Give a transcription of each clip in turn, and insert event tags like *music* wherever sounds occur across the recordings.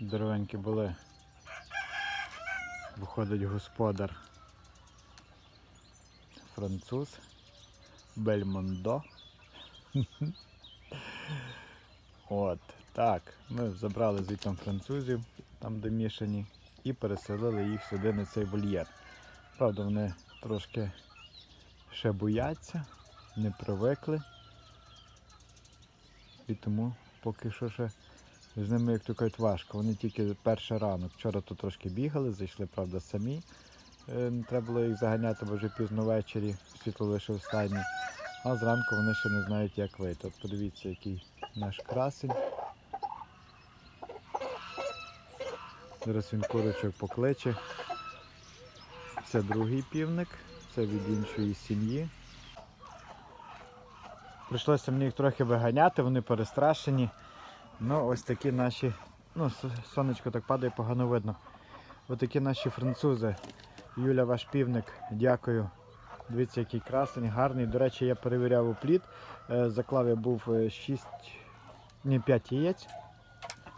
Здоровенькі були. Виходить господар. Француз. Бельмондо. От, так. Ми забрали звідти французів, там де мішані, і переселили їх сюди на цей вольєр. Правда, вони трошки ще бояться, не привикли. І тому поки що ще з ними, як то кажуть, важко. Вони тільки перший ранок. Вчора тут трошки бігали, зайшли, правда, самі. Не треба було їх заганяти, бо вже пізно ввечері світло лише в стайні. А зранку вони ще не знають, як вийти. От подивіться, який наш красень. Зараз він курочок покличе. Це другий півник, це від іншої сім'ї. Прийшлося мені їх трохи виганяти, вони перестрашені. Ну, ось такі наші. Ну, сонечко так падає, погано видно. Ось такі наші французи. Юля, ваш півник, дякую. Дивіться, який красень, гарний. До речі, я перевіряв опліт. Е, Заклав я був 6, ні, 5 яєць.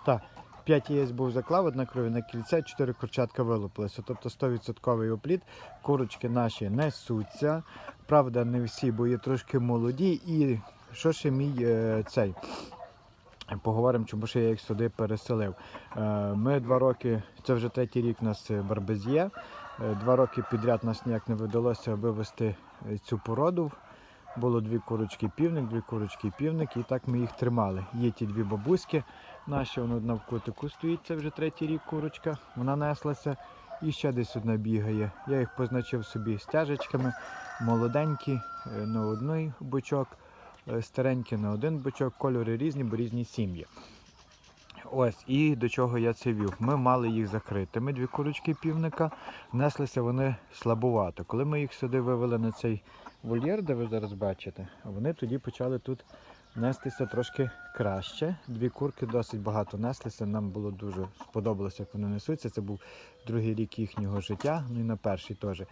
Так, 5 яєць був заклав, одна кров'яне кільце, 4 курчатка вилупилися. Тобто 100% опліт. Курочки наші несуться. Правда, не всі, бо є трошки молоді. І що ще мій е, цей? Поговоримо, чому ще я їх сюди переселив. Е, Ми два роки, це вже третій рік у нас барбезє. Е, Два роки підряд нас ніяк не вдалося вивести е, цю породу. Було дві курочки півник, дві курочки півник, і так ми їх тримали. Є ті дві бабуськи наші, воно одна в кутику стоїть, це вже третій рік курочка, вона неслася. І ще десь одна бігає. Я їх позначив собі стяжечками, молоденькі, на одний бочок, старенькі на один бочок, кольори різні, бо різні сім'ї. Ось, і до чого я це вів. Ми мали їх закритими, дві курочки півника, неслися вони слабувато. Коли ми їх сюди вивели на цей вольєр, де ви зараз бачите, вони тоді почали тут нестися трошки краще. Дві курки досить багато неслися. Нам було дуже сподобалося, як вони несуться. Це був другий рік їхнього життя, ну і на перший теж.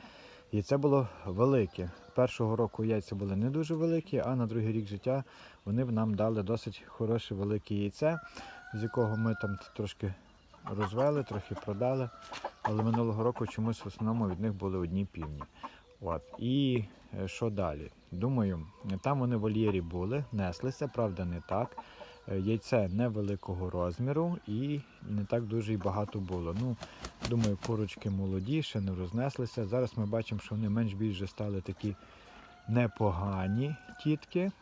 І це було велике. Першого року яйця були не дуже великі, а на другий рік життя вони б нам дали досить хороше велике яйце, з якого ми там трошки розвели, трохи продали. Але минулого року чомусь в основному від них були одні півні. От. І е, що далі? Думаю, там вони в вольєрі були, неслися, правда, не так. Е, Яйце невеликого розміру і не так дуже і багато було. Ну, думаю, курочки молоді, ще не рознеслися. Зараз ми бачимо, що вони менш більше стали такі непогані тітки.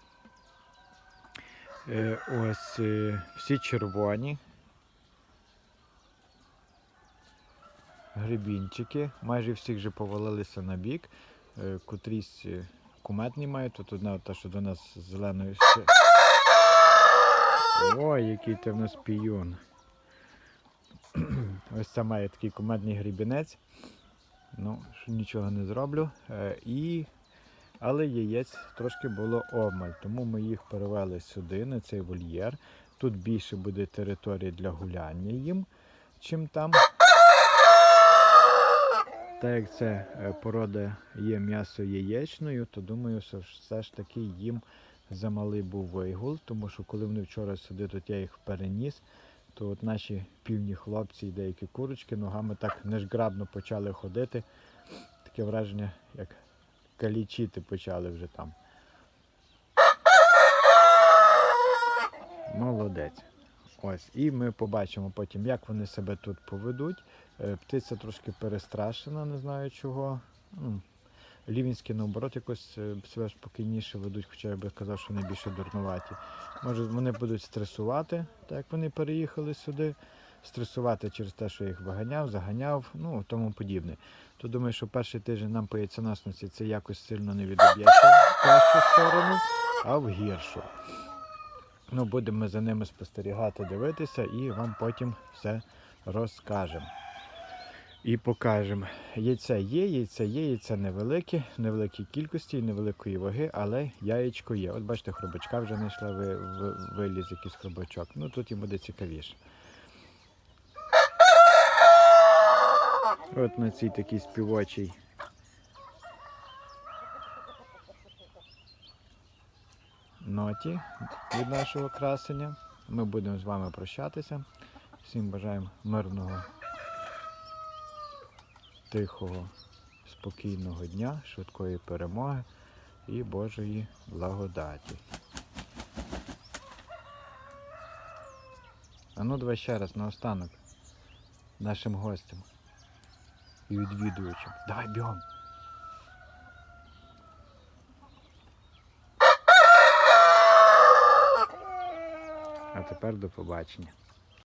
Е, Ось е, всі червоні. Грибінчики. Майже всіх вже повалилися на бік. Е, Котрісь куметні мають. Тут одна та, що до нас з зеленою. Ой, який ти в нас піюн. *clears throat* Ось це має такий кумедний грібінець. Ну, нічого не зроблю. Е, І... Але яєць трошки було обмаль, тому ми їх перевели сюди, на цей вольєр. Тут більше буде території для гуляння їм, чим там. Так як це е, порода є м'ясо яєчною, то думаю, що все ж таки їм замалий був вигул, тому що коли вони вчора сюди, тут я їх переніс, то от наші півні хлопці і деякі курочки ногами так нежграбно почали ходити. Таке враження, як калічити почали вже там. Молодець. Ось, і ми побачимо потім, як вони себе тут поведуть. Е, Птиця трошки перестрашена, не знаю чого. Лівінські, наоборот, якось е, себе спокійніше ведуть, хоча я би казав, що вони більше дурнуваті. Може, вони будуть стресувати, так як вони переїхали сюди. Стресувати через те, що їх виганяв, заганяв, ну тому подібне. То думаю, що перший тиждень нам по яйценосності це якось сильно не відоб'ється в кращу сторону, а в гіршу. Ну, будемо за ними спостерігати, дивитися і вам потім все розкажемо. І покажемо. Яйця є, яйця є, яйця невеликі, невеликій кількості, невеликої ваги, але яєчко є. От бачите, хробачка вже знайшла, ви, ви, виліз якийсь хробачок. Ну тут їм буде цікавіше. От на цій такій співочій. Ноті від нашого красення. Ми будемо з вами прощатися. Всім бажаємо мирного, тихого, спокійного дня, швидкої перемоги і Божої благодаті. А ну давай ще раз наостанок нашим гостям і відвідувачам. Давай бігом. А тепер до побачення.